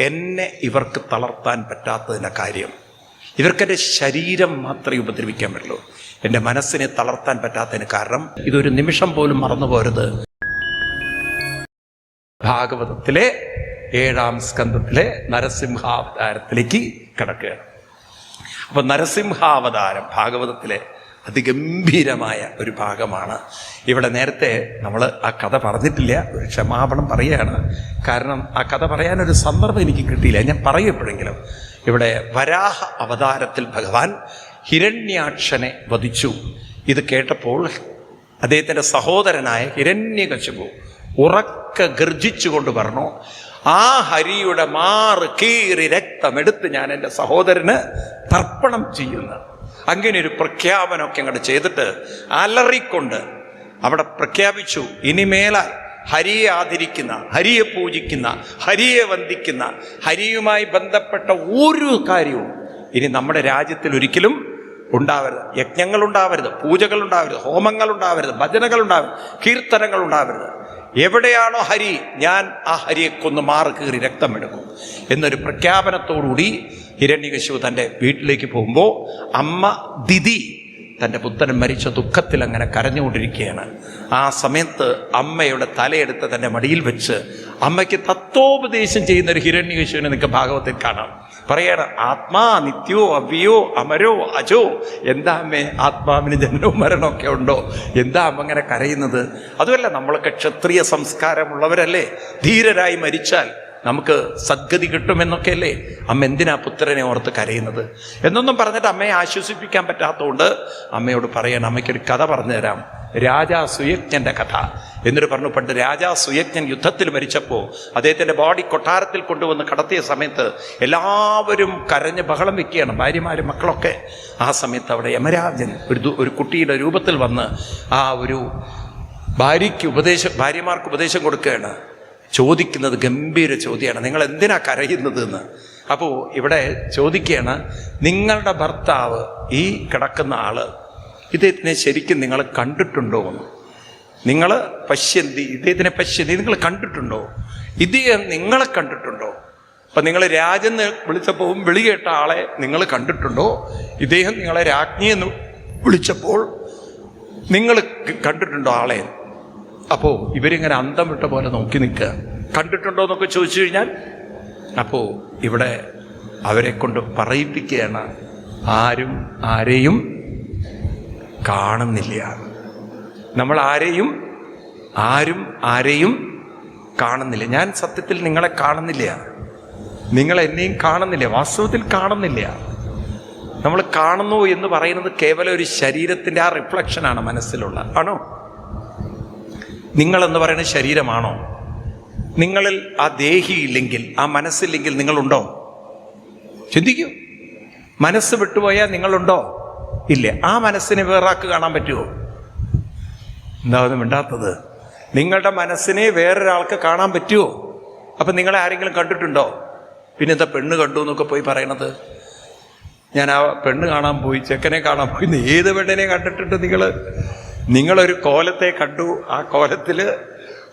എന്നെ ഇവർക്ക് തളർത്താൻ പറ്റാത്തതിന്റെ കാര്യം. ഇവർക്കെന്റെ ശരീരം മാത്രമേ ഉപദ്രവിക്കാൻ പറ്റുള്ളൂ. എന്റെ മനസ്സിനെ തളർത്താൻ പറ്റാത്തതിന് കാരണം ഇതൊരു നിമിഷം പോലും മറന്നു പോരുത്. ഭാഗവതത്തിലെ ഏഴാം സ്കന്ധത്തിലെ നരസിംഹാവതാരത്തിലേക്ക് കിടക്കുകയാണ്. അപ്പൊ നരസിംഹാവതാരം ഭാഗവതത്തിലെ അതിഗംഭീരമായ ഒരു ഭാഗമാണ്. ഇവിടെ നേരത്തെ നമ്മൾ ആ കഥ പറഞ്ഞിട്ടില്ല ഒരു ക്ഷമാപണം പറയുകയാണ്. കാരണം ആ കഥ പറയാനൊരു സന്ദർഭം എനിക്ക് കിട്ടിയില്ല. ഞാൻ പറയും ഇവിടെ വരാഹ അവതാരത്തിൽ ഭഗവാൻ ഹിരണ്യാക്ഷനെ വധിച്ചു. ഇത് കേട്ടപ്പോൾ അദ്ദേഹത്തിന്റെ സഹോദരനായ ഹിരണ്യകശുപു ഉറക്ക ഗർജിച്ചുകൊണ്ട് പറഞ്ഞു ആ ഹരിയുടെ മാറ് കീറി രക്തമെടുത്ത് ഞാൻ എന്റെ സഹോദരന് തർപ്പണം ചെയ്യുന്നു. അങ്ങനെ ഒരു പ്രഖ്യാപനമൊക്കെ അങ്ങോട്ട് ചെയ്തിട്ട് അലറിക്കൊണ്ട് അവിടെ പ്രഖ്യാപിച്ചു. ഇനിമേലാൽ ഹരിയെ ആദരിക്കുന്ന ഹരിയെ പൂജിക്കുന്ന ഹരിയെ വന്ദിക്കുന്ന ഹരിയുമായി ബന്ധപ്പെട്ട ഒരു കാര്യവും ഇനി നമ്മുടെ രാജ്യത്തിൽ ഒരിക്കലും ഉണ്ടാവരുത്. യജ്ഞങ്ങൾ ഉണ്ടാവരുത് പൂജകൾ ഉണ്ടാവരുത് ഹോമങ്ങൾ ഉണ്ടാവരുത് ഭജനകൾ ഉണ്ടാവരുത് കീർത്തനങ്ങൾ ഉണ്ടാവരുത് എവിടെയാണോ ഹരി ഞാൻ ആ ഹരിയെ കൊന്ന് മാറി കീറി രക്തമെടുക്കും. എന്നൊരു പ്രഖ്യാപനത്തോടുകൂടി ഹിരണ്യകശിപു തന്റെ വീട്ടിലേക്ക് പോകുമ്പോൾ അമ്മ ദിതി തന്റെ പുത്രൻ മരിച്ച ദുഃഖത്തിൽ അങ്ങനെ കരഞ്ഞുകൊണ്ടിരിക്കുകയാണ്. ആ സമയത്ത് അമ്മയുടെ തലയെടുത്ത് തന്റെ മടിയിൽ വെച്ച് അമ്മയ്ക്ക് തത്വോപദേശം ചെയ്യുന്ന ഒരു ഹിരണ്യകശുവിനെ നിങ്ങൾക്ക് ഭാഗവത്തിൽ കാണാം. പറയണം ആത്മാ നിത്യോ അവ്യോ അമരോ അജോ. എന്താ അമ്മേ ആത്മാവിന് ജനനവും മരണമൊക്കെ ഉണ്ടോ? എന്താ അമ്മ അങ്ങനെ കരയുന്നത്? അതുമല്ല നമ്മളൊക്കെ ക്ഷത്രിയ സംസ്കാരമുള്ളവരല്ലേ? ധീരരായി മരിച്ചാൽ നമുക്ക് സദ്ഗതി കിട്ടുമെന്നൊക്കെയല്ലേ? അമ്മ എന്തിനാ പുത്രനെ ഓർത്ത് കരയുന്നത്? എന്നൊന്നും പറഞ്ഞിട്ട് അമ്മയെ ആശ്വസിപ്പിക്കാൻ പറ്റാത്തതുകൊണ്ട് അമ്മയോട് പറയണം അമ്മയ്ക്കൊരു കഥ പറഞ്ഞു തരാം. രാജാ സുയജ്ഞന്റെ കഥ. എന്നിട്ട് പറഞ്ഞു പണ്ട് രാജാ സുയജ്ഞൻ യുദ്ധത്തിൽ മരിച്ചപ്പോൾ അദ്ദേഹത്തിന്റെ ബോഡി കൊട്ടാരത്തിൽ കൊണ്ടുവന്ന് കടത്തിയ സമയത്ത് എല്ലാവരും കരഞ്ഞ് ബഹളം വെക്കുകയാണ് ഭാര്യമാരും മക്കളൊക്കെ. ആ സമയത്ത് അവിടെ യമരാജൻ ഒരു ഒരു കുട്ടിയുടെ രൂപത്തിൽ വന്ന് ആ ഒരു ഭാര്യയ്ക്ക് ഉപദേശം ഭാര്യമാർക്ക് ഉപദേശം കൊടുക്കുകയാണ്. ചോദിക്കുന്നത് ഗംഭീര ചോദ്യമാണ്. നിങ്ങൾ എന്തിനാ കരയുന്നത് എന്ന് അപ്പോൾ ഇവിടെ ചോദിക്കുകയാണ് നിങ്ങളുടെ ഭർത്താവ് ഈ കിടക്കുന്ന ആൾ ഇദ്ദേഹത്തിനെ ശരിക്കും നിങ്ങൾ കണ്ടിട്ടുണ്ടോ എന്ന്? നിങ്ങൾ പശ്യന്തി ഇദ്ദേഹത്തിനെ പശ്യന്തി നിങ്ങൾ കണ്ടിട്ടുണ്ടോ? ഇദ്ദേഹം നിങ്ങളെ കണ്ടിട്ടുണ്ടോ? അപ്പം നിങ്ങൾ രാജെന്ന് വിളിച്ചപ്പോൾ വിളി കേട്ട ആളെ നിങ്ങൾ കണ്ടിട്ടുണ്ടോ? ഇദ്ദേഹം നിങ്ങളെ രാജ്ഞിയെന്ന് വിളിച്ചപ്പോൾ നിങ്ങൾ കണ്ടിട്ടുണ്ടോ ആളെ അപ്പോൾ ഇവരിങ്ങനെ അന്തം വിട്ട പോലെ നോക്കി നിൽക്കുക. കണ്ടിട്ടുണ്ടോ എന്നൊക്കെ ചോദിച്ചു കഴിഞ്ഞാൽ? അപ്പോ ഇവിടെ അവരെ കൊണ്ട് പറയിപ്പിക്കുകയാണ് ആരും ആരെയും കാണുന്നില്ല. നമ്മൾ ആരെയും ആരും ആരെയും കാണുന്നില്ല. ഞാൻ സത്യത്തിൽ നിങ്ങളെ കാണുന്നില്ല. നിങ്ങൾ എന്നെയും കാണുന്നില്ല. വാസ്തവത്തിൽ കാണുന്നില്ല. നമ്മൾ കാണുന്നു എന്ന് പറയുന്നത് കേവലം ഒരു ശരീരത്തിന്റെ ആ റിഫ്ലക്ഷനാണ് മനസ്സിലുള്ള. ആണോ? നിങ്ങൾ എന്ന് പറയുന്ന ശരീരമാണോ? നിങ്ങളിൽ ആ ദേഹി ഇല്ലെങ്കിൽ ആ മനസ്സില്ലെങ്കിൽ നിങ്ങളുണ്ടോ? ചിന്തിക്കൂ. മനസ്സ് വിട്ടുപോയാൽ നിങ്ങളുണ്ടോ? ഇല്ല. ആ മനസ്സിനെ വേറാക്ക് കാണാൻ പറ്റുമോ എന്താ ഒന്നും മിണ്ടാത്തത്? നിങ്ങളുടെ മനസ്സിനെ വേറൊരാൾക്ക് കാണാൻ പറ്റുമോ അപ്പം നിങ്ങളെ ആരെങ്കിലും കണ്ടിട്ടുണ്ടോ? പിന്നെ എന്താ പെണ്ണ് കണ്ടു എന്നൊക്കെ പോയി പറയണത്? ഞാൻ ആ പെണ്ണ് കാണാൻ പോയി ചെക്കനെ കാണാൻ പോയി ഏത് പെണ്ണിനെ കണ്ടിട്ടുണ്ട് നിങ്ങൾ നിങ്ങളൊരു കോലത്തെ കണ്ടു ആ കോലത്തിൽ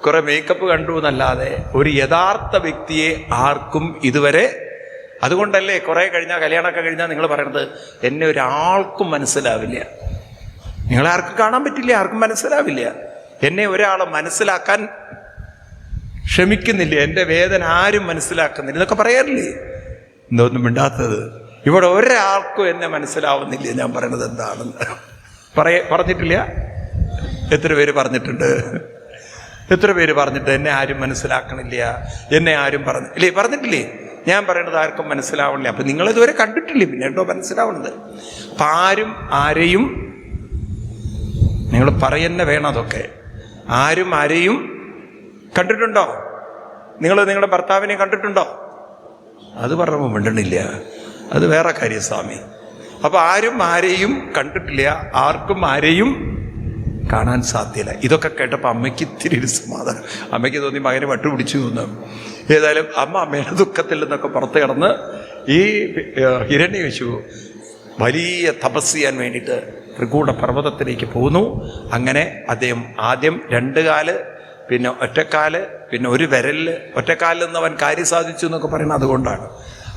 കുറെ മേക്കപ്പ് കണ്ടു എന്നല്ലാതെ ഒരു യഥാർത്ഥ വ്യക്തിയെ ആർക്കും ഇതുവരെ അതുകൊണ്ടല്ലേ കുറെ കഴിഞ്ഞാൽ കല്യാണമൊക്കെ കഴിഞ്ഞാൽ നിങ്ങൾ പറയണത് എന്നെ ഒരാൾക്കും മനസ്സിലാവില്ല. നിങ്ങളെ ആർക്കും കാണാൻ പറ്റില്ല ആർക്കും മനസ്സിലാവില്ല. എന്നെ ഒരാളെ മനസ്സിലാക്കാൻ ക്ഷമിക്കുന്നില്ല എന്റെ വേദന ആരും മനസ്സിലാക്കുന്നില്ല എന്നൊക്കെ പറയാറില്ലേ? എന്തോന്നും മിണ്ടാത്തത്. ഇവിടെ ഒരാൾക്കും എന്നെ മനസ്സിലാവുന്നില്ല ഞാൻ പറയണത് എന്താണെന്ന്. പറയ പറഞ്ഞിട്ടില്ല? എത്ര പേര് പറഞ്ഞിട്ടുണ്ട്? എത്ര പേര് പറഞ്ഞിട്ട് എന്നെ ആരും മനസ്സിലാക്കണില്ല? എന്നെ ആരും പറഞ്ഞു ഇല്ലേ പറഞ്ഞിട്ടില്ലേ? ഞാൻ പറയണത് ആർക്കും മനസ്സിലാവണില്ല. അപ്പം നിങ്ങളിതുവരെ കണ്ടിട്ടില്ലേ? പിന്നെ എന്തോ മനസ്സിലാവണത്. അപ്പം ആരും ആരെയും നിങ്ങൾ പറയുന്ന വേണം അതൊക്കെ. ആരും ആരെയും കണ്ടിട്ടുണ്ടോ? നിങ്ങൾ നിങ്ങളുടെ ഭർത്താവിനെ കണ്ടിട്ടുണ്ടോ? അത് പറഞ്ഞപ്പോൾ മിണ്ടണില്ല. അത് വേറെ കാര്യം സ്വാമി. അപ്പൊ ആരും ആരെയും കണ്ടിട്ടില്ല. ആർക്കും ആരെയും കാണാൻ സാധ്യല്ല. ഇതൊക്കെ കേട്ടപ്പോൾ അമ്മയ്ക്ക് ഇത്തിരി ഒരു സമാധാനം. അമ്മയ്ക്ക് തോന്നി മകനെ വട്ടുപിടിച്ചു എന്ന്. ഏതായാലും അമ്മ അമ്മയുടെ ദുഃഖത്തിൽ നിന്നൊക്കെ പുറത്ത് കിടന്ന് ഈ ഹിരണ്യകശു വലിയ തപസ് ചെയ്യാൻ വേണ്ടിയിട്ട് ത്രികൂട പർവതത്തിലേക്ക് പോകുന്നു. അങ്ങനെ അദ്ദേഹം ആദ്യം രണ്ട് കാൽ പിന്നെ ഒറ്റക്കാൽ പിന്നെ ഒരു വിരലിൽ ഒറ്റക്കാലിൽ നിന്ന് അവൻ കാര്യം സാധിച്ചു എന്നൊക്കെ പറയുന്നത് അതുകൊണ്ടാണ്.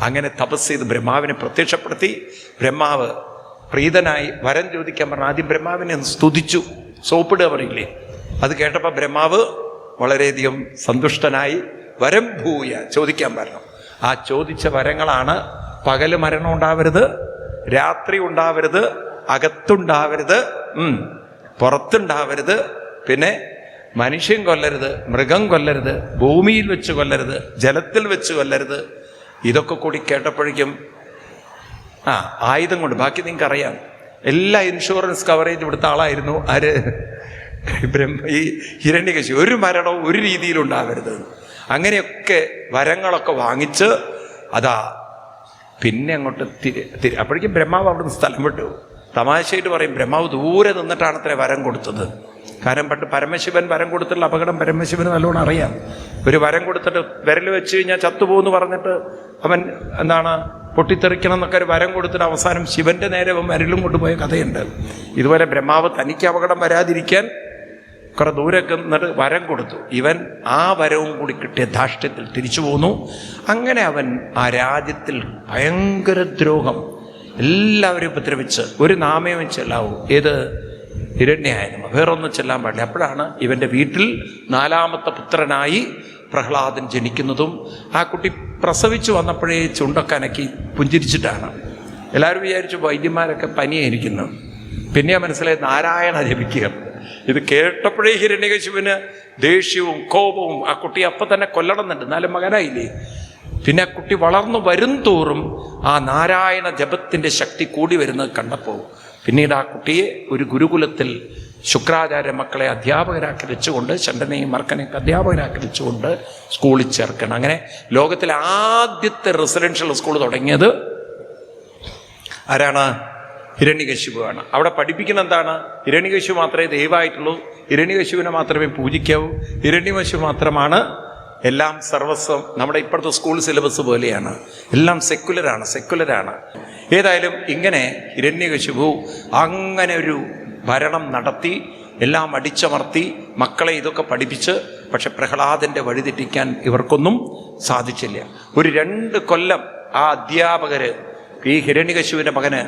അങ്ങനെ തപസ് ചെയ്ത് ബ്രഹ്മാവിനെ പ്രത്യക്ഷപ്പെടുത്തി. ബ്രഹ്മാവ് പ്രീതനായി വരം ചോദിക്കാൻ പറഞ്ഞു ആദ്യം ബ്രഹ്മാവിനെ സ്തുതിച്ചു. സോപ്പിടുക പറയില്ലേ? അത് കേട്ടപ്പോൾ ബ്രഹ്മാവ് വളരെയധികം സന്തുഷ്ടനായി വരം ഭൂയ ചോദിക്കാൻ പറഞ്ഞു. ആ ചോദിച്ച വരങ്ങളാണ് പകൽ മരണം ഉണ്ടാവരുത് രാത്രി ഉണ്ടാവരുത് അകത്തുണ്ടാവരുത് പുറത്തുണ്ടാവരുത് പിന്നെ മനുഷ്യൻ കൊല്ലരുത് മൃഗം കൊല്ലരുത് ഭൂമിയിൽ വെച്ച് കൊല്ലരുത് ജലത്തിൽ വെച്ച് കൊല്ലരുത്. ഇതൊക്കെ കൂടി കേട്ടപ്പോഴേക്കും ആ ആയുധം കൊണ്ട് ബാക്കി നിങ്ങൾക്ക് അറിയാം എല്ലാ ഇൻഷുറൻസ് കവറേജ് ഇവിടുത്തെ ആളായിരുന്നു. ആര്? ബ്രഹ്മ ഈ ഹിരണ്യകശി. ഒരു മരണവും ഒരു രീതിയിൽ ഉണ്ടാവരുത് അങ്ങനെയൊക്കെ വരങ്ങളൊക്കെ വാങ്ങിച്ച് അതാ പിന്നെ അങ്ങോട്ട് തിരി തിരി അപ്പോഴേക്കും ബ്രഹ്മാവ് അവിടുന്ന് സ്ഥലം വിട്ടു. തമാശയായിട്ട് പറയും ബ്രഹ്മാവ് ദൂരെ നിന്നിട്ടാണ് അത്ര വരം കൊടുത്തത്. കാരണം പണ്ട് പരമശിവൻ വരം കൊടുത്തുള്ള അപകടം പരമശിവന് നല്ലോണം അറിയാം. ഒരു വരം കൊടുത്തിട്ട് വിരൽ വെച്ച് കഴിഞ്ഞാൽ ചത്തുപോകുന്നു പറഞ്ഞിട്ട് അവൻ എന്താണ് പൊട്ടിത്തെറിക്കണം എന്നൊക്കെ ഒരു വരം കൊടുത്തിട്ട് അവസാനം ശിവന്റെ നേരെ അവൻ വരലും കൊണ്ടുപോയ കഥയുണ്ട്. ഇതുപോലെ ബ്രഹ്മാവ് തനിക്ക് അപകടം വരാതിരിക്കാൻ കുറെ ദൂരൊക്കെ നിന്നിട്ട് വരം കൊടുത്തു. ഇവൻ ആ വരവും കൂടി കിട്ടിയ ധാഷ്ട്യത്തിൽ തിരിച്ചു പോന്നു. അങ്ങനെ അവൻ ആ രാജ്യത്തിൽ ഭയങ്കര ദ്രോഹം. എല്ലാവരെയും ഉപദ്രവിച്ച് ഒരു നാമയം വെച്ചല്ലാവൂ ഏത്? ഹിരണ്യായനം വേറൊന്നും ചെല്ലാൻ പാടില്ല. അപ്പോഴാണ് ഇവന്റെ വീട്ടിൽ നാലാമത്തെ പുത്രനായി പ്രഹ്ലാദൻ ജനിക്കുന്നതും ആ കുട്ടി പ്രസവിച്ചു വന്നപ്പോഴേ ചുണ്ടൊക്കെ അനക്കി പുഞ്ചിരിച്ചിട്ടാണ്. എല്ലാവരും വിചാരിച്ചു വൈദ്യന്മാരൊക്കെ പനിയായിരിക്കുന്നു. പിന്നെ മനസ്സിലായി നാരായണ ജപിക്കുക. ഇത് കേട്ടപ്പോഴേ ഹിരണ്യകശിവന് ദേഷ്യവും കോപവും ആ കുട്ടി അപ്പം തന്നെ കൊല്ലണമെന്നുണ്ട്. എന്നാലും മകനായില്ലേ? പിന്നെ ആ കുട്ടി വളർന്നു വരും തോറും ആ നാരായണ ജപത്തിന്റെ ശക്തി കൂടി വരുന്നത് കണ്ടപ്പോൾ പിന്നീട് ആ കുട്ടിയെ ഒരു ഗുരുകുലത്തിൽ ശുക്രാചാര്യ മക്കളെ അധ്യാപകരാക്കി വെച്ചുകൊണ്ട് ചണ്ടനെയും മർക്കനെയൊക്കെ അധ്യാപകരാക്കി വെച്ചുകൊണ്ട് സ്കൂളിൽ ചേർക്കണം. അങ്ങനെ ലോകത്തിലെ ആദ്യത്തെ റെസിഡൻഷ്യൽ സ്കൂൾ തുടങ്ങിയത് ആരാണ്? ഹിരണ്യകശിപുവാണ് അവിടെ പഠിപ്പിക്കുന്ന എന്താണ്? ഹിരണ്യകശിപു മാത്രമേ ദൈവമായിട്ടുള്ളൂ. ഹിരണ്യകശിപുവിനെ മാത്രമേ പൂജിക്കാവൂ. ഹിരണ്യകശിപു മാത്രമാണ് എല്ലാം സർവസ്വം നമ്മുടെ ഇപ്പോഴത്തെ സ്കൂൾ സിലബസ് പോലെയാണ്. എല്ലാം സെക്കുലറാണ് സെക്കുലറാണ് ഏതായാലും ഇങ്ങനെ ഹിരണ്യകശിപു അങ്ങനെ ഒരു ഭരണം നടത്തി എല്ലാം അടിച്ചമർത്തി മക്കളെ ഇതൊക്കെ പഠിപ്പിച്ച് പക്ഷെ പ്രഹ്ലാദന്റെ വഴിതെറ്റിക്കാൻ ഇവർക്കൊന്നും സാധിച്ചില്ല. ഒരു രണ്ട് കൊല്ലം ആ അധ്യാപകര് ഈ ഹിരണ്യകശുവിന്റെ മകന്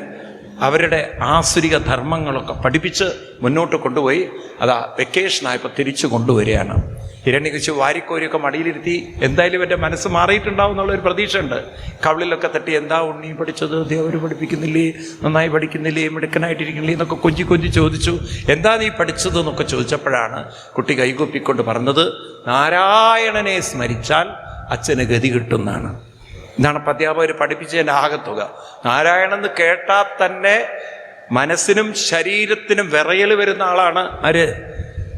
അവരുടെ ആസുരിക ധർമ്മങ്ങളൊക്കെ പഠിപ്പിച്ച് മുന്നോട്ട് കൊണ്ടുപോയി അതാ വെക്കേഷനായപ്പോൾ തിരിച്ചു കൊണ്ടുവരികയാണ്. ഹിരണ്യകശു വാരിക്കോരിയൊക്കെ മടിയിലിരുത്തി എന്തായാലും എന്റെ മനസ്സ് മാറിയിട്ടുണ്ടാവും എന്നുള്ളൊരു പ്രതീക്ഷയുണ്ട്. കവിളിലൊക്കെ തട്ടി എന്താ ഉണ്ണി പഠിച്ചത്? അവർ പഠിപ്പിക്കുന്നില്ലേ? നന്നായി പഠിക്കുന്നില്ലേ? മിടുക്കനായിട്ടിരിക്കുന്നില്ലേ? എന്നൊക്കെ കൊഞ്ചി കൊഞ്ചി ചോദിച്ചു. എന്താ നീ പഠിച്ചത്? എന്നൊക്കെ ചോദിച്ചപ്പോഴാണ് കുട്ടി കൈകൂപ്പിക്കൊണ്ട് പറഞ്ഞത് നാരായണനെ സ്മരിച്ചാൽ അച്ഛന് ഗതി കിട്ടുന്നതാണ് ഇതാണ് അധ്യാപകർ പഠിപ്പിച്ചതിന്റെ ആകത്തുക. നാരായണൻ എന്ന് കേട്ടാൽ തന്നെ മനസ്സിനും ശരീരത്തിനും വിറയൽ വരുന്ന ആളാണ് ആര്?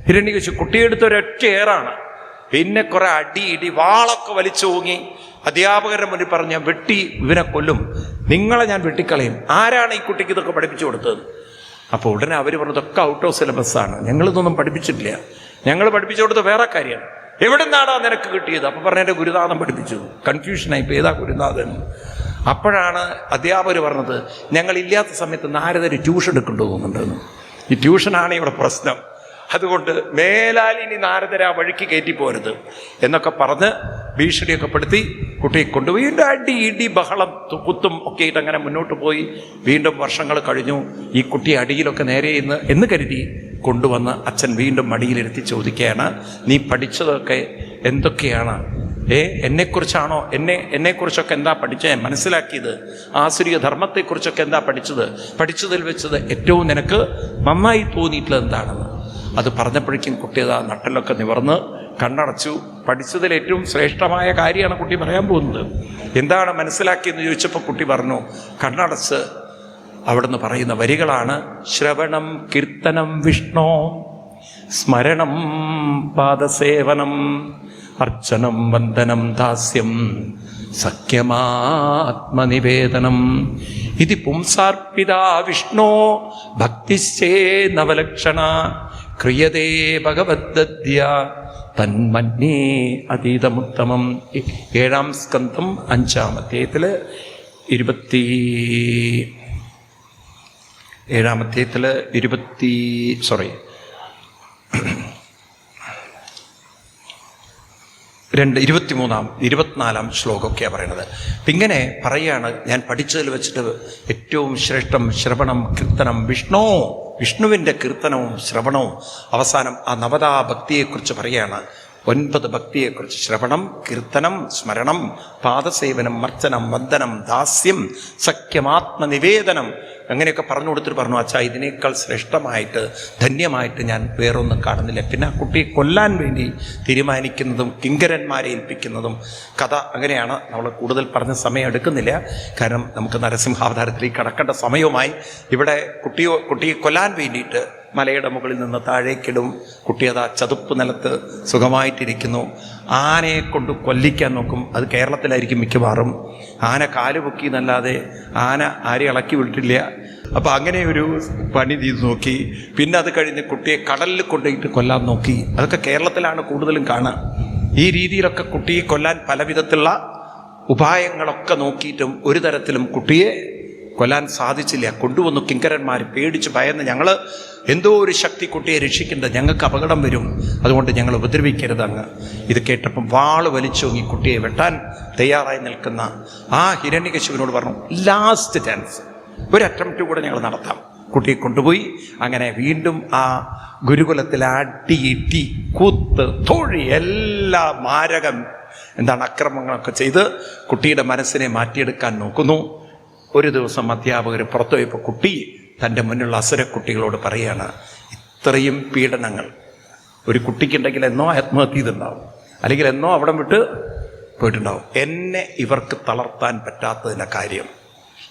ഹിരണ്യകശു. കുട്ടിയെടുത്ത ഒരൊറ്റ ഏറാണ്. പിന്നെ കുറെ അടി ഇടി വാളൊക്കെ വലിച്ചോങ്ങി അധ്യാപകരുടെ മുന്നിൽ പറഞ്ഞ വെട്ടി ഇവനെ കൊല്ലും. നിങ്ങളെ ഞാൻ വെട്ടിക്കളയും. ആരാണ് ഈ കുട്ടിക്ക് ഇതൊക്കെ പഠിപ്പിച്ചു കൊടുത്തത്? അപ്പോൾ ഉടനെ അവർ പറഞ്ഞതൊക്കെ ഔട്ട് ഓഫ് സിലബസ് ആണ്. ഞങ്ങളിതൊന്നും പഠിപ്പിച്ചിട്ടില്ല. ഞങ്ങൾ പഠിപ്പിച്ചു കൊടുത്ത വേറെ കാര്യമാണ്. എവിടെ നിന്നാടാ നിനക്ക് കിട്ടിയത്? അപ്പൊ പറഞ്ഞ എന്റെ ഗുരുനാഥൻ പഠിപ്പിച്ചു. കൺഫ്യൂഷനായി ഇപ്പൊ ഏതാ ഗുരുനാഥൻ? അപ്പോഴാണ് അധ്യാപകർ പറഞ്ഞത് ഞങ്ങൾ ഇല്ലാത്ത സമയത്ത് നാരദര് ട്യൂഷൻ എടുക്കേണ്ടി തോന്നുന്നുണ്ടെന്ന് ഈ ട്യൂഷനാണ് ഇവിടെ പ്രശ്നം. അതുകൊണ്ട് മേലാൽ ഇനി നാരദര ആ വഴിക്ക് കയറ്റി പോരുത് എന്നൊക്കെ പറഞ്ഞ് ഭീഷണിയൊക്കെ പെടുത്തി കുട്ടിയെ കൊണ്ടുപോയി. വീണ്ടും അടി ഇടി ബഹളം കുത്തും ഒക്കെ ആയിട്ട് അങ്ങനെ മുന്നോട്ട് പോയി. വീണ്ടും വർഷങ്ങൾ കഴിഞ്ഞു. ഈ കുട്ടി അടിയിലൊക്കെ നേരെ ഇന്ന് എന്ന് കരുതി. കൊണ്ടുവന്ന് അച്ഛൻ വീണ്ടും മടിയിലിരുത്തി ചോദിക്കുകയാണ് നീ പഠിച്ചതൊക്കെ എന്തൊക്കെയാണ്? ഏ എന്നെക്കുറിച്ചാണോ? എന്നെ എന്നെക്കുറിച്ചൊക്കെ എന്താ പഠിച്ചത്? മനസ്സിലാക്കിയത് ആസുരിക ധർമ്മത്തെക്കുറിച്ചൊക്കെ എന്താ പഠിച്ചത്? പഠിച്ചതിൽ വെച്ചത് ഏറ്റവും നിനക്ക് നന്നായി തോന്നിയിട്ടുള്ളത് എന്താണെന്ന്. അത് പറഞ്ഞപ്പോഴേക്കും കുട്ടി അതാ നട്ടലൊക്കെ നിവർന്ന് കണ്ണടച്ചു. പഠിച്ചതിൽ ഏറ്റവും ശ്രേഷ്ഠമായ കാര്യമാണ് കുട്ടി പറയാൻ പോകുന്നത്. എന്താണ് മനസ്സിലാക്കിയെന്ന് ചോദിച്ചപ്പോൾ കുട്ടി പറഞ്ഞു കണ്ണടച്ച് അവിടുന്ന് പറയുന്ന വരികളാണ്. ശ്രവണം കീർത്തനം വിഷ്ണു സ്മരണം പാദസേവനം അർച്ചനം വന്ദനം ദാസ്യം സഖ്യമാത്മനിവേദനം. ഇതി പുംസാർപ്പിത വിഷ്ണോ ഭക്തിശ്ചേ നവലക്ഷണ ക്രിയതേ ഭഗവദ്ദ്യ തന്മന്യേ അതീതമുത്തമം. ഏഴാം സ്കന്ധം അഞ്ചാം അധ്യായത്തിൽ ഇരുപത്തി ഏഴാം അധ്യായത്തിൽ ഇരുപത്തി സോറി രണ്ട് ഇരുപത്തിമൂന്നാം ഇരുപത്തിനാലാം ശ്ലോകമൊക്കെയാണ് പറയുന്നത് ഇങ്ങനെ പറയാണ് ഞാൻ പഠിച്ചതിൽ വെച്ചിട്ട് ഏറ്റവും ശ്രേഷ്ഠം ശ്രവണം കീർത്തനം വിഷ്ണു. വിഷ്ണുവിന്റെ കീർത്തനവും ശ്രവണവും അവസാനം ആ നവതാ ഭക്തിയെക്കുറിച്ച് പറയാണ്. ഒൻപത് ഭക്തിയെക്കുറിച്ച് ശ്രവണം കീർത്തനം സ്മരണം പാദസേവനം മർച്ചനം വന്ദനം ദാസ്യം സഖ്യമാത്മനിവേദനം അങ്ങനെയൊക്കെ പറഞ്ഞു കൊടുത്തിട്ട് പറഞ്ഞു അച്ഛാ ഇതിനേക്കാൾ ശ്രേഷ്ഠമായിട്ട് ധന്യമായിട്ട് ഞാൻ വേറൊന്നും കാണുന്നില്ല. പിന്നെ ആ കുട്ടിയെ കൊല്ലാൻ വേണ്ടി തീരുമാനിക്കുന്നതും കിങ്കരന്മാരെ ഏൽപ്പിക്കുന്നതും കഥ അങ്ങനെയാണ്. നമ്മൾ കൂടുതൽ പറഞ്ഞ സമയം എടുക്കുന്നില്ല. കാരണം നമുക്ക് നരസിംഹാവതാരത്തിലേക്ക് കടക്കേണ്ട സമയവുമായി. ഇവിടെ കുട്ടിയോ കുട്ടിയെ കൊല്ലാൻ വേണ്ടിയിട്ട് മലയുടെ മുകളിൽ നിന്ന് താഴേക്കിടും. കുട്ടി അതാ ചതുപ്പ് നിലത്ത് സുഖമായിട്ടിരിക്കുന്നു. ആനയെ കൊണ്ട് കൊല്ലിക്കാൻ നോക്കും. അത് കേരളത്തിലായിരിക്കും മിക്കവാറും. ആന കാൽ പൊക്കി എന്നല്ലാതെ ആന ആരെ ഇളക്കി വിട്ടില്ല അപ്പോൾ അങ്ങനെ ഒരു പണി ചെയ്ത് നോക്കി. പിന്നെ അത് കഴിഞ്ഞ് കുട്ടിയെ കടലിൽ കൊണ്ടുപോയിട്ട് കൊല്ലാൻ നോക്കി. അതൊക്കെ കേരളത്തിലാണ് കൂടുതലും കാണുക ഈ രീതിയിലൊക്കെ കുട്ടിയെ കൊല്ലാൻ പല ഉപായങ്ങളൊക്കെ നോക്കിയിട്ടും ഒരു തരത്തിലും കുട്ടിയെ കൊല്ലാൻ സാധിച്ചില്ല. കൊണ്ടുവന്നു കിങ്കരന്മാർ പേടിച്ച് ഭയന്ന് ഞങ്ങൾ എന്തോ ഒരു ശക്തി കുട്ടിയെ രക്ഷിക്കേണ്ടത് ഞങ്ങൾക്ക് അപകടം വരും. അതുകൊണ്ട് ഞങ്ങൾ ഉപദ്രവിക്കരുത് അങ്ങ് ഇത് കേട്ടപ്പം വാൾ വലിച്ചോങ്ങി കുട്ടിയെ വെട്ടാൻ തയ്യാറായി നിൽക്കുന്ന ആ ഹിരണ്യകശിവനോട് പറഞ്ഞു ലാസ്റ്റ് ചാൻസ് ഒരു അറ്റംപ്റ്റ് കൂടെ ഞങ്ങൾ നടത്താം. കുട്ടിയെ കൊണ്ടുപോയി അങ്ങനെ വീണ്ടും ആ ഗുരുകുലത്തിൽ അടി ഇട്ടി കൂത്ത് തൊഴി എല്ലാ മാരകം എന്താണ് അക്രമങ്ങളൊക്കെ ചെയ്ത് കുട്ടിയുടെ മനസ്സിനെ മാറ്റിയെടുക്കാൻ നോക്കുന്നു. ഒരു ദിവസം അധ്യാപകർ പുറത്തു പോയപ്പോൾ കുട്ടി തന്റെ മുന്നിലുള്ള അസുരക്കുട്ടികളോട് പറയുകയാണ് ഇത്രയും പീഡനങ്ങൾ. ഒരു കുട്ടിക്കുണ്ടെങ്കിൽ എന്നോ ആത്മഹത്യ ചെയ്തിട്ടുണ്ടാവും അല്ലെങ്കിൽ എന്നോ അവിടം വിട്ട് പോയിട്ടുണ്ടാവും. എന്നെ ഇവർക്ക് തളർത്താൻ പറ്റാത്തതിന്റെ കാര്യം.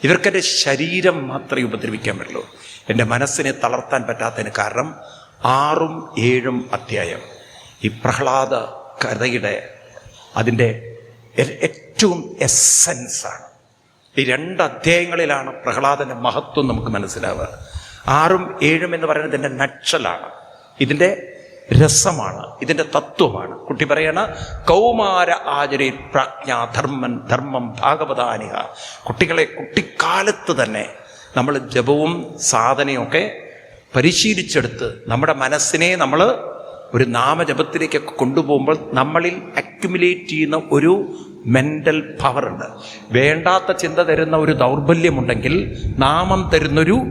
ഇവർക്കെന്റെ ശരീരം മാത്രമേ ഉപദ്രവിക്കാൻ പറ്റുള്ളൂ. എന്റെ മനസ്സിനെ തളർത്താൻ പറ്റാത്തതിന് കാരണം ആറും ഏഴും അധ്യായം. ഈ പ്രഹ്ലാദ കഥയുടെ അതിന്റെ ഏറ്റവും എസ്സൻസാണ് ഈ രണ്ട് അധ്യായങ്ങളിലാണ് പ്രഹ്ലാദന്റെ മഹത്വം നമുക്ക് മനസ്സിലാവുക. ആറും ഏഴും എന്ന് പറയുന്നത് ഇതിന്റെ നക്ഷലാണ് ഇതിന്റെ രസമാണ് ഇതിന്റെ തത്വമാണ്. കുട്ടി പറയണ കൗമാര ആചരി പ്രാജ്ഞ ധർമ്മൻ ധർമ്മം ഭാഗവതാനിക കുട്ടികളെ കുട്ടിക്കാലത്ത് തന്നെ നമ്മൾ ജപവും സാധനയൊക്കെ പരിശീലിച്ചെടുത്ത് നമ്മുടെ മനസ്സിനെ നമ്മൾ ഒരു നാമജപത്തിലേക്കൊക്കെ കൊണ്ടുപോകുമ്പോൾ നമ്മളിൽ അക്യുമുലേറ്റ് ചെയ്യുന്ന ഒരു മെന്റൽ പവർ ഉണ്ട്. വേണ്ടാത്ത ചിന്ത തരുന്ന ഒരു ദൗർബല്യമുണ്ടെങ്കിൽ നാമം തരുന്നൊരു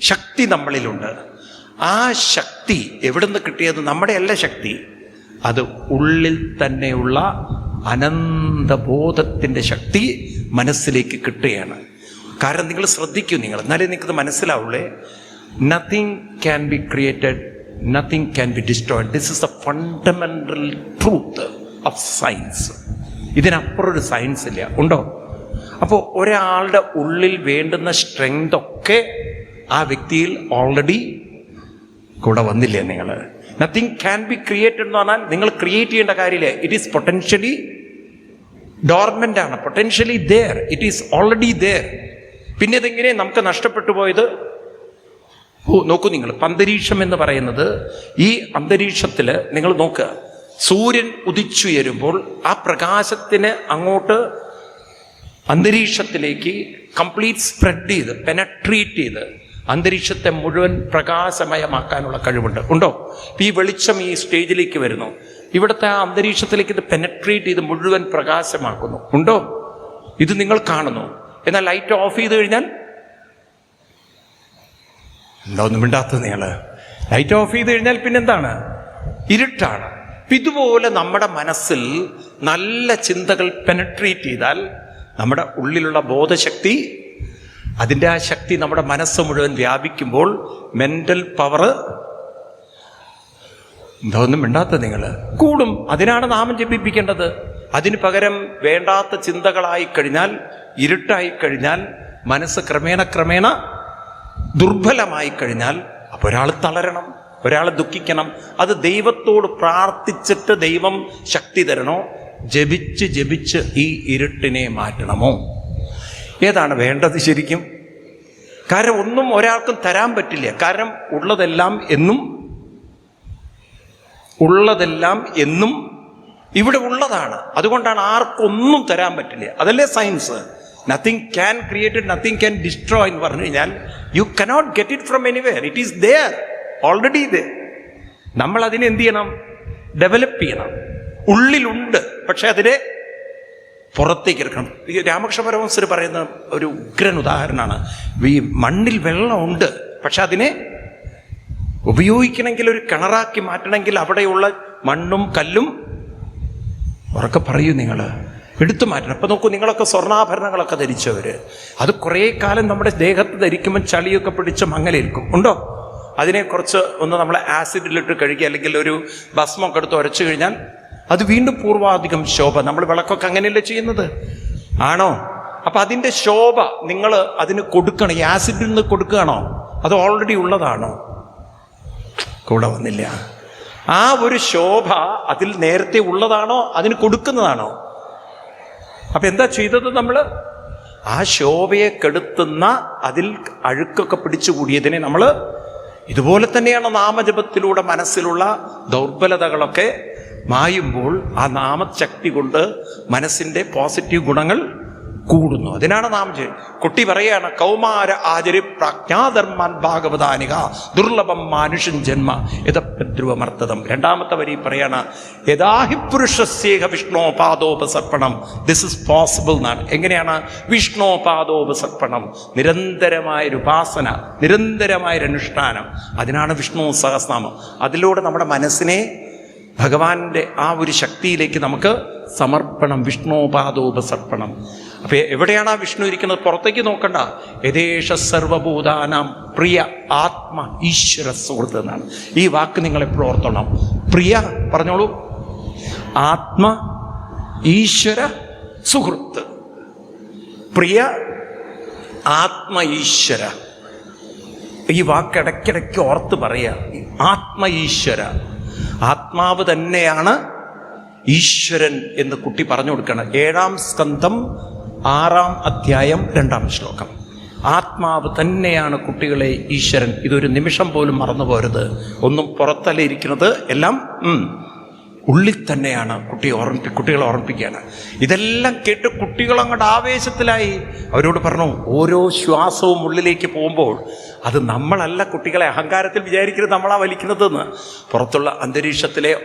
ശക്തി നമ്മളിലുണ്ട്. ആ ശക്തി എവിടുന്ന് കിട്ടിയത്? നമ്മുടെ അല്ല ശക്തി. അത് ഉള്ളിൽ തന്നെയുള്ള അനന്തബോധത്തിന്റെ ശക്തി മനസ്സിലേക്ക് കിട്ടുകയാണ്. കാരണം നിങ്ങൾ ശ്രദ്ധിക്കൂ നിങ്ങൾ. എന്നാലേ നിങ്ങൾക്കത് മനസ്സിലാവുള്ളേ. Nothing can be created nothing can be destroyed this is the fundamental truth of science ഇതിനപ്പുറം ഒരു സയൻസ് ഇല്ല. ഉണ്ടോ? അപ്പോൾ ഒരാളുടെ ഉള്ളിൽ വേണ്ടുന്ന സ്ട്രെങ്ത് ഒക്കെ ആ വ്യക്തിയിൽ ഓൾറെഡി കൂടെ വന്നില്ലേ നിങ്ങൾ നത്തിങ് ക്യാൻ ബി ക്രിയേറ്റഡ് എന്ന് പറഞ്ഞാൽ നിങ്ങൾ ക്രിയേറ്റ് ചെയ്യേണ്ട കാര്യമില്ല. ഇറ്റ് ഈസ് പൊട്ടൻഷ്യലി ഡോർമെന്റ് ആണ്. Potentially there it is already there പിന്നെ ഇതെങ്ങനെ നമുക്ക് നഷ്ടപ്പെട്ടു പോയത്? ഓ നോക്കൂ നിങ്ങൾ. അന്തരീക്ഷം എന്ന് പറയുന്നത് ഈ അന്തരീക്ഷത്തിൽ നിങ്ങൾ നോക്കുക. സൂര്യൻ ഉദിച്ചുയരുമ്പോൾ ആ പ്രകാശത്തിന് അങ്ങോട്ട് അന്തരീക്ഷത്തിലേക്ക് കംപ്ലീറ്റ് സ്പ്രെഡ് ചെയ്ത് പെനട്രീറ്റ് ചെയ്ത് അന്തരീക്ഷത്തെ മുഴുവൻ പ്രകാശമയമാക്കാനുള്ള കഴിവുണ്ട്. ഉണ്ടോ? ഈ വെളിച്ചം ഈ സ്റ്റേജിലേക്ക് വരുന്നു. ഇവിടുത്തെ ആ അന്തരീക്ഷത്തിലേക്ക് ഇത് പെനട്രീറ്റ് ചെയ്ത് മുഴുവൻ പ്രകാശമാക്കുന്നു. ഉണ്ടോ? ഇത് നിങ്ങൾ കാണുന്നു. എന്നാൽ ലൈറ്റ് ഓഫ് ചെയ്ത് കഴിഞ്ഞാൽ എന്താ ഒന്നും മിണ്ടാത്തത് നിങ്ങൾ ലൈറ്റ് ഓഫ് ചെയ്ത് കഴിഞ്ഞാൽ പിന്നെന്താണ്? ഇരുട്ടാണ്. ഇതുപോലെ നമ്മുടെ മനസ്സിൽ നല്ല ചിന്തകൾ പെനട്രേറ്റ് ചെയ്താൽ നമ്മുടെ ഉള്ളിലുള്ള ബോധശക്തി അതിന്റെ ആ ശക്തി നമ്മുടെ മനസ്സ് മുഴുവൻ വ്യാപിക്കുമ്പോൾ മെന്റൽ പവർ എന്തോന്നും വേണ്ടാത്ത നിങ്ങൾ? കൂടും. അതിനാണ് നാമം ജപിപ്പിക്കേണ്ടത്. അതിന് പകരം വേണ്ടാത്ത ചിന്തകളായി കഴിഞ്ഞാൽ ഇരുട്ടായി കഴിഞ്ഞാൽ മനസ്സ് ക്രമേണ ക്രമേണ ദുർബലമായി കഴിഞ്ഞാൽ അപ്പോൾ ഒരാൾ തളരണം. ഒരാൾ ദുഃഖിക്കണം. അത് ദൈവത്തോട് പ്രാർത്ഥിച്ചിട്ട് ദൈവം ശക്തി തരണോ? ജപിച്ച് ജപിച്ച് ഈ ഇരുട്ടിനെ മാറ്റണമോ? ഏതാണ് വേണ്ടത് ശരിക്കും? കാരണം ഒന്നും ഒരാൾക്കും തരാൻ പറ്റില്ല. കാരണം ഉള്ളതെല്ലാം എന്നും ഉള്ളതെല്ലാം എന്നും ഇവിടെ ഉള്ളതാണ്. അതുകൊണ്ടാണ് ആർക്കൊന്നും തരാൻ പറ്റില്ല. അതല്ലേ science? Nothing can created nothing can destroy എന്ന് പറഞ്ഞു കഴിഞ്ഞാൽ you cannot get it from anywhere it is there already ഇത് നമ്മൾ അതിനെ എന്ത് ചെയ്യണം? ഡെവലപ്പ് ചെയ്യണം. ഉള്ളിലുണ്ട്. പക്ഷെ അതിനെ പുറത്തേക്ക് എടുക്കണം. ഈ രാമകൃഷ്ണ പരമഹംസർ പറയുന്ന ഒരു ഉഗ്രൻ ഉദാഹരണമാണ്. ഈ മണ്ണിൽ വെള്ളമുണ്ട്. പക്ഷെ അതിനെ ഉപയോഗിക്കണമെങ്കിൽ ഒരു കിണറാക്കി മാറ്റണമെങ്കിൽ അവിടെയുള്ള മണ്ണും കല്ലും ഉറക്കെ പറയൂ നിങ്ങൾ എടുത്തു മാറ്റണം. അപ്പൊ നോക്കൂ നിങ്ങളൊക്കെ സ്വർണാഭരണങ്ങളൊക്കെ ധരിച്ചവര്. അത് കുറേ കാലം നമ്മുടെ ദേഹത്ത് ധരിക്കുമ്പോൾ ചളിയൊക്കെ പിടിച്ച മങ്ങലേൽക്കും ഉണ്ടോ? അതിനെ കുറച്ച് ഒന്ന് നമ്മൾ ആസിഡിലിട്ട് കഴുകി അല്ലെങ്കിൽ ഒരു ഭസ്മൊക്കെ എടുത്ത് ഉരച്ചു കഴിഞ്ഞാൽ അത് വീണ്ടും പൂർവാധികം ശോഭ. നമ്മൾ വിളക്കൊക്കെ അങ്ങനെയല്ലേ ചെയ്യുന്നത്? ആണോ? അപ്പൊ അതിന്റെ ശോഭ നിങ്ങൾ അതിന് കൊടുക്കണം ഈ ആസിഡിൽ നിന്ന് കൊടുക്കുകയാണോ? അത് ഓൾറെഡി ഉള്ളതാണോ? കൂടെ വന്നില്ല. ആ ഒരു ശോഭ അതിൽ നേരത്തെ ഉള്ളതാണോ? അതിന് കൊടുക്കുന്നതാണോ? അപ്പൊ എന്താ ചെയ്തത് നമ്മൾ ആ ശോഭയെ കെടുത്തുന്ന അതിൽ അഴുക്കൊക്കെ പിടിച്ചുകൂടിയതിനെ നമ്മൾ ഇതുപോലെ തന്നെയാണ് നാമജപത്തിലൂടെ മനസ്സിലുള്ള ദൗർബലതകളൊക്കെ മായുമ്പോൾ ആ നാമശക്തി കൊണ്ട് മനസ്സിന്റെ പോസിറ്റീവ് ഗുണങ്ങൾ കൂടുന്നു. അതിനാണ് നാം കുട്ടി പറയാണ് കൗമാര ആചരി പ്രജ്ഞാധർമാൻ ഭാഗവതാനിക ദുർലഭം മാനുഷ്യൻ ജന്മ യഥദ്രുവമർത്തതം രണ്ടാമത്തെ വരി പറയാണ് യഥാഹി പുരുഷസ്യേഹ വിഷ്ണോപാദോപസർപ്പണം. ദിസ് ഇസ് പോസിബിൾ എന്നാണ്. എങ്ങനെയാണ്? വിഷ്ണോപാദോപസർപ്പണം. നിരന്തരമായ ഒരു ഉപാസന നിരന്തരമായ ഒരു അനുഷ്ഠാനം. അതിനാണ് വിഷ്ണു സഹസ്രനാമം. അതിലൂടെ നമ്മുടെ മനസ്സിനെ ഭഗവാന്റെ ആ ഒരു ശക്തിയിലേക്ക് നമുക്ക് സമർപ്പണം വിഷ്ണോപാദോപസർപ്പണം. അപ്പൊ എവിടെയാണ് ആ വിഷ്ണു ഇരിക്കുന്നത്? പുറത്തേക്ക് നോക്കണ്ട. യഥേഷ സർവഭൂതാനാം പ്രിയ ആത്മ ഈശ്വര സുഹൃത്ത് എന്നാണ്. ഈ വാക്ക് നിങ്ങൾ എപ്പോഴും ഓർത്തണം. പ്രിയ പറഞ്ഞോളൂ. ആത്മ ഈശ്വര സുഹൃത്ത്. പ്രിയ ആത്മ ഈശ്വര. ഈ വാക്ക് ഇടയ്ക്കിടയ്ക്ക് ഓർത്ത് പറയുക. ആത്മ ഈശ്വര. ആത്മാവ് തന്നെയാണ് ഈശ്വരൻ എന്ന് കുട്ടി പറഞ്ഞു കൊടുക്കണം. ഏഴാം സ്കന്ധം ആറാം അധ്യായം രണ്ടാം ശ്ലോകം. ആത്മാവ് തന്നെയാണ് കുട്ടികളെ ഈശ്വരൻ. ഇതൊരു നിമിഷം പോലും മറന്നു പോരുത് ഒന്നും പുറത്തല്ല ഇരിക്കുന്നത്? എല്ലാം ഉള്ളിൽ തന്നെയാണ് കുട്ടിയെ ഓർമ്മിപ്പി കുട്ടികളെ ഓർമ്മിപ്പിക്കുകയാണ് ഇതെല്ലാം കേട്ട് കുട്ടികൾ അങ്ങോട്ട് ആവേശത്തിലായി. അവരോട് പറഞ്ഞു ഓരോ ശ്വാസവും ഉള്ളിലേക്ക് പോകുമ്പോൾ അത് നമ്മളല്ല കുട്ടികളെ അഹങ്കാരത്തിൽ വിചാരിക്കരുത് നമ്മളാ വലിക്കുന്നതെന്ന്. പുറത്തുള്ള അന്തരീക്ഷത്തിലെ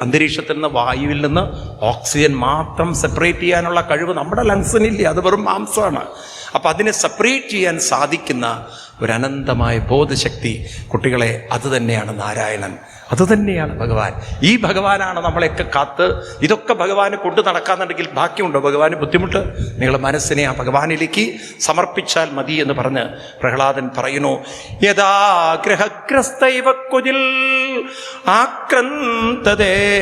അന്തരീക്ഷത്തിൽ നിന്ന് വായുവിൽ നിന്ന് ഓക്സിജൻ മാത്രം സെപ്പറേറ്റ് ചെയ്യാനുള്ള കഴിവ് നമ്മുടെ ലങ്സിനില്ല. അത് വെറും മാംസമാണ്. അപ്പം അതിനെ സെപ്പറേറ്റ് ചെയ്യാൻ സാധിക്കുന്ന ഒരു അനന്തമായ ബോധശക്തി കുട്ടികളെ അത് തന്നെയാണ് നാരായണൻ. അതുതന്നെയാണ് ഭഗവാൻ. ഈ ഭഗവാനാണ് നമ്മളെയൊക്കെ കാത്ത് ഇതൊക്കെ ഭഗവാന് കൊണ്ടു നടക്കാന്നുണ്ടെങ്കിൽ ബാക്കിയുണ്ടോ ഭഗവാന്? ബുദ്ധിമുട്ട്? നിങ്ങളുടെ മനസ്സിനെ ആ ഭഗവാനിലേക്ക് സമർപ്പിച്ചാൽ മതി എന്ന് പറഞ്ഞ് പ്രഹ്ലാദൻ പറയുന്നു യഥാഗ്രഹഗ്രസ്തൈവക്കുതിൽ ആക്രന്തതേ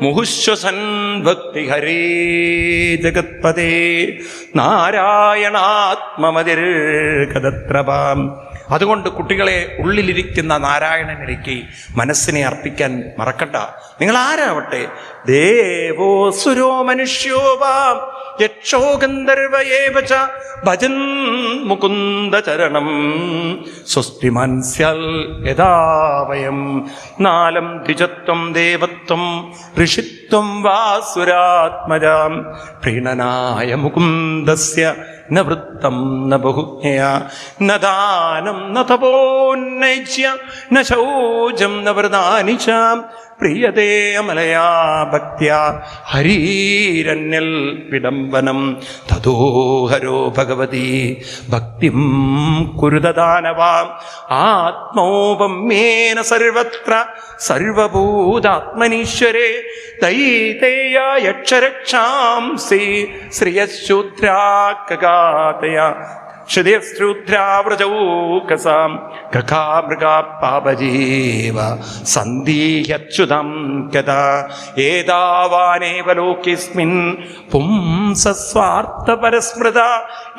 മുഹുശ്വസൻ ഭക്തി ഹരേ ജഗത്പദേ നാരായണാത്മമതിർ കഥത്രപാം അതുകൊണ്ട് കുട്ടികളെ ഉള്ളിലിരിക്കുന്ന നാരായണനിലേക്ക് മനസ്സിനെ അർപ്പിക്കാൻ മറക്കണ്ട. നിങ്ങൾ ആരാവട്ടെ ദേവോസുരോ മനുഷ്യോ വാം. യക്ഷോ ഗന്ധർവയേവ ച ഭജൻ മുകുന്ദ ചരണം. സ്വസ്തി മൻസ്യൽ യഥാ വയം. നാലം ദ്വിജത്വം ദേവത്വം ഋഷിത്വം വാസുരാത്മജാം. പ്രീണനായ മുകുന്ദസ്യ ന വൃത്തം ന ബഹുജ്ഞയ ന ദാനം ന തപോന്നൈജ്യ ന ശൗചം ന വ്രതാനി ച പ്രിയതേ അമലയാ ഭക്തിയ ഹരീരന്യൽ വിടംബനം തഥോഹരോ ഭഗവതി. ഭക്തിം കുരുദാനവാം ആത്മോപമ്യേന സർവത്ര സർവഭൂതാത്മനീശ്വരേ. ദൈതേയ യക്ഷരക്ഷാംസി ശ്രിയശൂദ്രാക്കകാതയ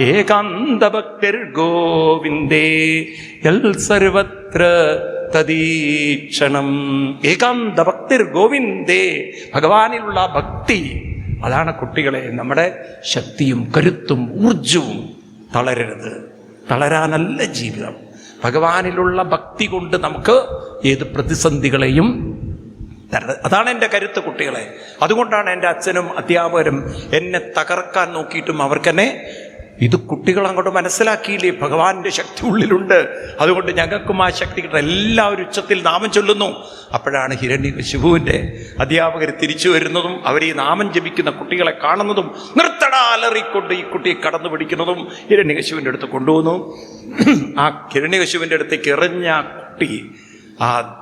ഏകാന്തഭക്തിർഗോവിന്ദേ. യൽ സർവത്ര തദീക്ഷണം. ഭഗവാനിലുള്ള ഭക്തി. അതാണ് കുട്ടികളെ നമ്മുടെ ശക്തിയും കരുത്തും ഊർജവും തളരരുത്. തളരാനല്ല ജീവിതം. ഭഗവാനിലുള്ള ഭക്തി കൊണ്ട് നമുക്ക് ഏത് പ്രതിസന്ധികളെയും അതാണ് എന്റെ കരുത്ത് കുട്ടികളെ. അതുകൊണ്ടാണ് എന്റെ അച്ഛനും അധ്യാപകരും എന്നെ തകർക്കാൻ നോക്കിയിട്ടും അവർക്കെന്നെ ഇത് കുട്ടികൾ അങ്ങോട്ട് മനസ്സിലാക്കിയില്ലേ? ഭഗവാന്റെ ശക്തി ഉള്ളിലുണ്ട്. അതുകൊണ്ട് ഞങ്ങൾക്കും ആ ശക്തി എല്ലാവരും ഉച്ചത്തിൽ നാമം ചൊല്ലുന്നു. അപ്പോഴാണ് ഹിരണ്യ ശിവുവിന്റെ അധ്യാപകർ തിരിച്ചു വരുന്നതും അവർ ഈ നാമം ജപിക്കുന്ന കുട്ടികളെ കാണുന്നതും നിർത്തട അലറിക്കൊണ്ട് ഈ കുട്ടിയെ കടന്നു പിടിക്കുന്നതും ഹിരണ്യകശുവിന്റെ അടുത്ത് കൊണ്ടുവന്നു. ആ ഹിരണ്യകശുവിന്റെ അടുത്തേക്ക് എറിഞ്ഞ കുട്ടി ആ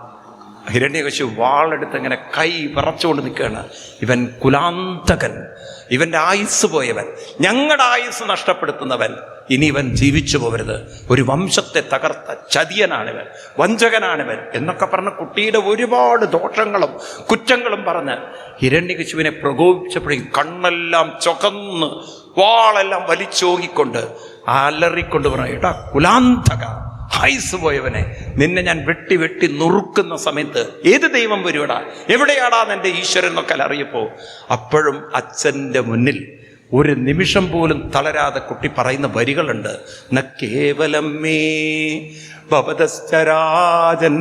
ഹിരണ്യകശു വാളെടുത്ത് ഇങ്ങനെ കൈ വിറച്ചുകൊണ്ട് നിൽക്കുകയാണ്. ഇവൻ കുലാന്തകൻ. ഇവന്റെ ആയുസ് പോയവൻ. ഞങ്ങളുടെ ആയുസ് നഷ്ടപ്പെടുത്തുന്നവൻ. ഇനി ഇവൻ ജീവിച്ചു പോകരുത് ഒരു വംശത്തെ തകർത്ത ചതിയനാണിവൻ വഞ്ചകനാണിവൻ എന്നൊക്കെ പറഞ്ഞ കുട്ടിയുടെ ഒരുപാട് ദോഷങ്ങളും കുറ്റങ്ങളും പറഞ്ഞ് ഹിരണ്യകശുവിനെ പ്രകോപിച്ചപ്പോഴേക്കും കണ്ണെല്ലാം ചൊകന്ന് വാളെല്ലാം വലിച്ചോങ്ങിക്കൊണ്ട് അലറിക്കൊണ്ട് പറഞ്ഞു എടാ കുലാന്തക ഹൈസ് പോയവനെ. നിന്നെ ഞാൻ വെട്ടി വെട്ടി നുറുക്കുന്ന സമയത്ത് ഏത് ദൈവം വരുവടാ? എവിടെയാടാ നിന്റെ ഈശ്വരൻ എന്നൊക്കെ അറിയപ്പോ? അപ്പോഴും അച്ഛന്റെ മുന്നിൽ ഒരു നിമിഷം പോലും തളരാതെ കുട്ടി പറയുന്ന വരികളുണ്ട്. ന കേവലം മേ ഭവതശ്ചരാജൻ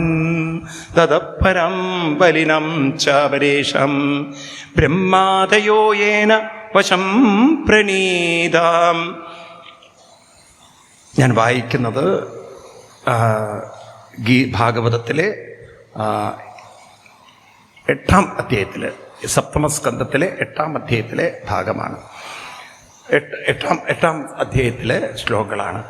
തദപ്പരം ബലിനം ചാപരേഷം ബ്രഹ്മാതയോ വശം പ്രണീതാം. ഞാൻ വായിക്കുന്നത് ഗീ ഭാഗവതത്തിലെ എട്ടാം അധ്യായത്തിലെ സപ്തമസ്കന്ധത്തിലെ എട്ടാം അധ്യായത്തിലെ ഭാഗമാണ്. എട്ട് എട്ടാം അധ്യായത്തിലെ ശ്ലോകങ്ങളാണ്.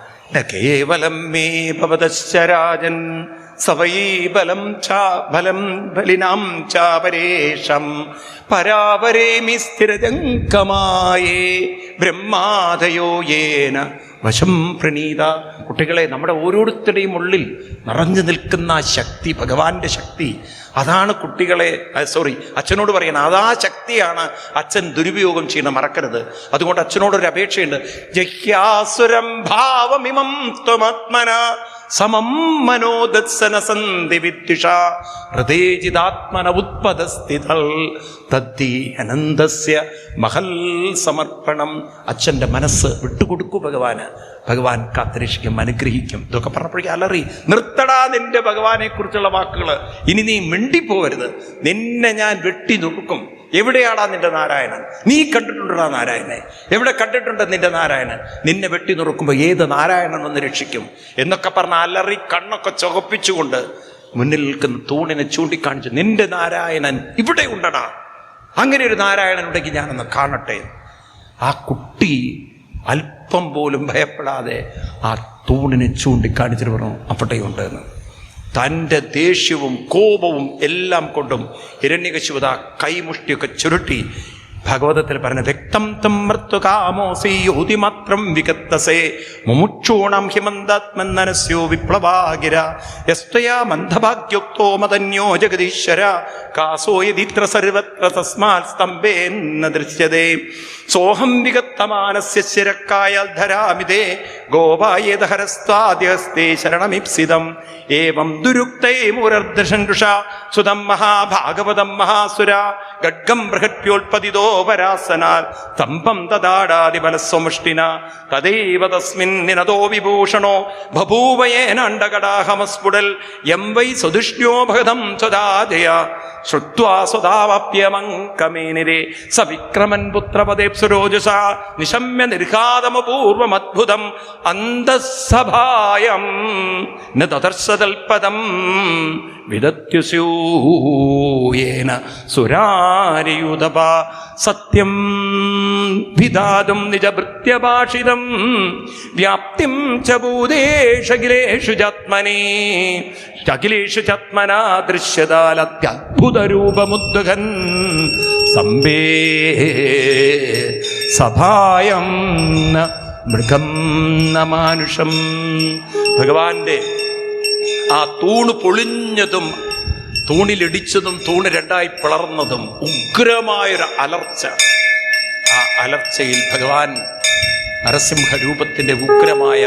കേവലം മേ ഭവതശ്ചരാജൻ സവൈ ബലം ചാ ബലം ബലിനാം ചാപരേഷം പരാവരേമി സ്ഥിരജങ്കമായേ ബ്രഹ്മാദയോ യേന വശം പ്രണീത. കുട്ടികളെ നമ്മുടെ ഓരോരുത്തരുടെയും ഉള്ളിൽ നിറഞ്ഞു നിൽക്കുന്ന ശക്തി ഭഗവാന്റെ ശക്തി അതാണ് കുട്ടികളെ സോറി അച്ഛനോട് പറയണം അതാ ശക്തിയാണ് അച്ഛൻ ദുരുപയോഗം ചെയ്യുന്ന മറക്കരുത്. അതുകൊണ്ട് അച്ഛനോടൊരു അപേക്ഷയുണ്ട്. ജഹ്യാസുരം ഭാവമിമം ത്വമാത്മന. സമം മനോദത്സന സന്ധി വിദ്വിഷ ഹൃദയജിതാത്മന ഉത്പദസ്ഥിതൽ തദ്ധി അനന്തസ്യ മഹൽ സമർപ്പണം. അച്ഛന്റെ മനസ്സ് വിട്ടുകൊടുക്കൂ ഭഗവാന്. ഭഗവാൻ കാത്തരക്ഷിക്കും അനുഗ്രഹിക്കും. ഇതൊക്കെ പറഞ്ഞപ്പോഴേക്കും അലറി നിർത്തടാ നിന്റെ ഭഗവാനെക്കുറിച്ചുള്ള വാക്കുകൾ ഇനി നീ മിണ്ടിപ്പോവരുത്. നിന്നെ ഞാൻ വെട്ടി നുറുക്കും. എവിടെയാടാ നിന്റെ നാരായണൻ? നീ കണ്ടിട്ടുണ്ടാ നാരായണനെ? എവിടെ കണ്ടിട്ടുണ്ട് നിന്റെ നാരായണൻ? നിന്നെ വെട്ടി നുറുക്കുമ്പോൾ ഏത് നാരായണൻ ഒന്ന് രക്ഷിക്കും? എന്നൊക്കെ പറഞ്ഞ അലറി കണ്ണൊക്കെ ചുവപ്പിച്ചുകൊണ്ട് മുന്നിൽ നിൽക്കുന്ന തൂണിനെ ചൂണ്ടിക്കാണിച്ചു നിന്റെ നാരായണൻ ഇവിടെ ഉണ്ടടാ. അങ്ങനെ ഒരു നാരായണൻ ഉണ്ടെങ്കിൽ ഞാനൊന്ന് കാണട്ടെ. ആ കുട്ടി അല്പം പോലും ഭയപ്പെടാതെ ആ തൂണിനെ ചൂണ്ടിക്കാണിച്ചിട്ട് പറഞ്ഞു അപ്പട്ടയുണ്ട് എന്ന് തന്റെ ദേഷ്യവും കോപവും എല്ലാം കൊണ്ടും ഹിരണ്യകശിവത കൈമുഷ്ടിയൊക്കെ ചുരുട്ടി ഭഗവതത്തിൽ പറഞ്ഞ വ്യക്തം തം മൃത്യുകാമോസി യോതി മാത്രം വികത്തസേ. മുമുക്ഷൂണം ഹിമന്താത്മന്നനസ്യോ വിപ്ലവാഗിര യസ്തയാ മന്ദഭാഗ്യുക്തോ മതന്യോ ജഗദീശ്വര. കാസോ യതിത്ര സർവത്ര തസ്മാൽ സ്തംഭേന്ന ദൃശ്യതേ. സോഹം വികത്തമാനസ്യ ശിരക്കായാൽ ധരാമിതേ. ഗോപായേതഹരസ്വാദ്യഹസ്തേ ശരണമിപ്സിതം. ഏവം ദുരുക്തൈ മുരർദൃഷൻഷ സുതം മഹാഭാഗവതം മഹാസുര. ഗഡ്ഗം ബൃഹത്യോൽപതിതോ പരാസനാൽ തമ്പം തദാടാതിബലസ്വമുഷ്ടിന തദൈവ തസ്മിൻ നിനതോ വിഭൂഷണോ ബഭൂവയേനണ്ടകടാഹമസ്ഫുടൽ എം വൈ സ്വദുഷ്ണ്യോ ഭഗതം സ്വദാജയ. ശ്രുത്വാ സ്വദാവപ്യമങ്കമേനിരേ സ വിക്രമൻ പുത്രപദേപ്സുരോജസ നിശമ്യ നിർഘാതമപൂർവമദ്ഭുതം. അന്തസ്സഭായം ന തദർശതൽപദം വിദത്യുസ്യൂയേന സുരാരിയുതപ. സത്യം വിധാതും നിജഭൃത്യഭാഷിതം. വ്യാപ്തിം ച ഭൂതേഷഖിലേഷു ജാത്മനി അഖിലേഷു ദൃശ്യതാലത്യദ്ഭുതരൂപമുദ്ഗൻ സമ്പേ സഭായം മൃഗം ന മാനുഷം. ഭഗവാന്റെ ആ തൂണ് പൊളിഞ്ഞതും തൂണിലിടിച്ചതും തൂണ് രണ്ടായി പിളർന്നതും ഉഗ്രമായൊരു അലർച്ച. ആ അലർച്ചയിൽ ഭഗവാൻ നരസിംഹ രൂപത്തിന്റെ ഉഗ്രമായ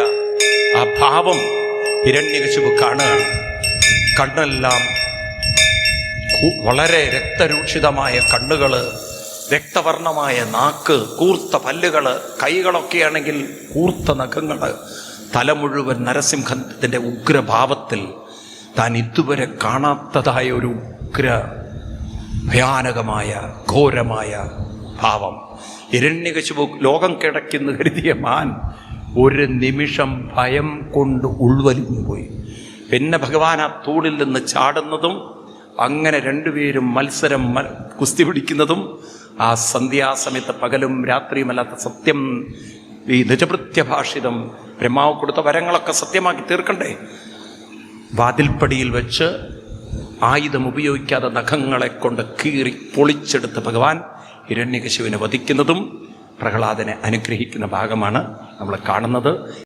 ആ ഭാവം ഹിരണ്യകശുപ് കാണുകയാണ്. കണ്ണെല്ലാം വളരെ രക്തരൂക്ഷിതമായ കണ്ണുകൾ രക്തവർണമായ നാക്ക് കൂർത്ത പല്ലുകൾ കൈകളൊക്കെയാണെങ്കിൽ കൂർത്ത നഖങ്ങൾ തല മുഴുവൻ നരസിംഹത്തിന്റെ ഉഗ്രഭാവത്തിൽ താൻ ഇതുവരെ കാണാത്തതായ ഒരു ഉഗ്ര ഭയാനകമായ ഘോരമായ ഭാവം. ഹിരണ്യകശിപു ലോകം കിടക്കുന്നു കരുതിയ മാൻ ഒരു നിമിഷം ഭയം കൊണ്ട് ഉൾവലിഞ്ഞു പോയി പിന്നെ ഭഗവാൻ ആ തൂണിൽ നിന്ന് ചാടുന്നതും അങ്ങനെ രണ്ടുപേരും മത്സരം കുസ്തി പിടിക്കുന്നതും ആ സന്ധ്യാസമയത്ത് പകലും രാത്രിയുമല്ലാത്ത സത്യം ഈ നിജഭൃത്യഭാഷിതം ബ്രഹ്മാവ് കൊടുത്ത വരങ്ങളൊക്കെ സത്യമാക്കി തീർക്കണ്ടേ? വാതിൽപ്പടിയിൽ വെച്ച് ആയുധം ഉപയോഗിക്കാതെ നഖങ്ങളെ കൊണ്ട് കീറി പൊളിച്ചെടുത്ത് ഭഗവാൻ ഹിരണ്യകശുവിനെ വധിക്കുന്നതും പ്രഹ്ലാദനെ അനുഗ്രഹിക്കുന്ന ഭാഗമാണ് നമ്മൾ കാണുന്നത്.